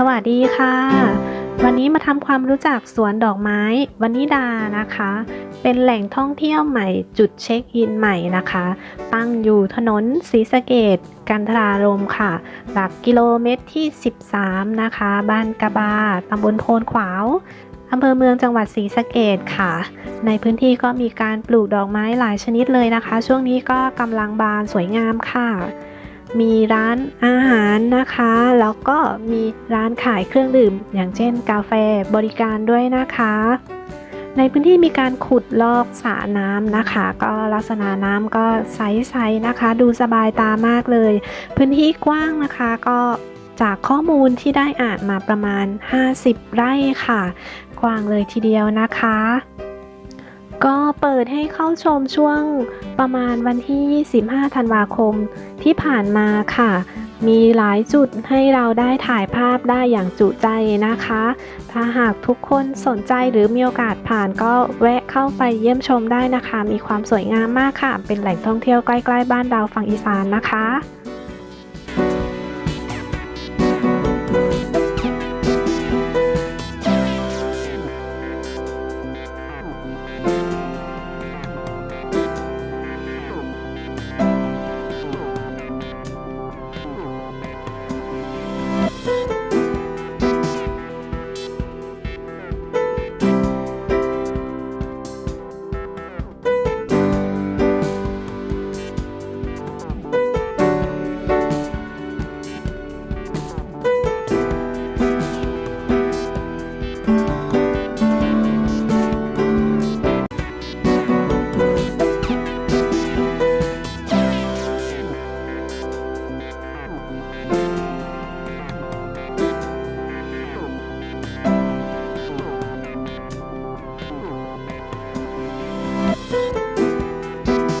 สวัสดีค่ะ วันนี้มาทำความรู้จักสวนดอกไม้วานิดานะคะ เป็นแหล่งท่องเที่ยวใหม่จุดเช็คอินใหม่นะคะ ตั้งอยู่ถนนศรีสะเกดกันทรารมค่ะ หลักกิโลเมตรที่ 13 นะคะ บ้านกระบาตำบลโพนขวาวอำเภอเมืองจังหวัดศรีสะเกดค่ะ ในพื้นที่ก็มีการปลูกดอกไม้หลายชนิดเลยนะคะ ช่วงนี้ก็กำลังบานสวยงามค่ะ มีร้านอาหารนะคะ แล้วก็มีร้านขายเครื่องดื่ม อย่างเช่น กาแฟบริการด้วยนะคะ ในพื้นที่มีการขุดลอกสระน้ำนะคะ ก็ลักษณะน้ำก็ใสๆนะคะ ดูสบายตามากเลย พื้นที่กว้างนะคะก็จากข้อมูลที่ได้อ่านมาประมาณ 50 ไร่ค่ะ กว้างเลยทีเดียวนะคะ ก็เปิดให้เข้าชมช่วงประมาณวันที่ 25 ธันวาคมที่ผ่านมาค่ะ มีหลายจุดให้เราได้ถ่ายภาพได้อย่างจุใจนะคะ ถ้าหากทุกคนสนใจหรือมีโอกาสผ่านก็แวะเข้าไปเยี่ยมชมได้นะคะ มีความสวยงามมากค่ะ เป็นแหล่งท่องเที่ยวใกล้ ๆ บ้านเราฝั่งอีสานนะคะ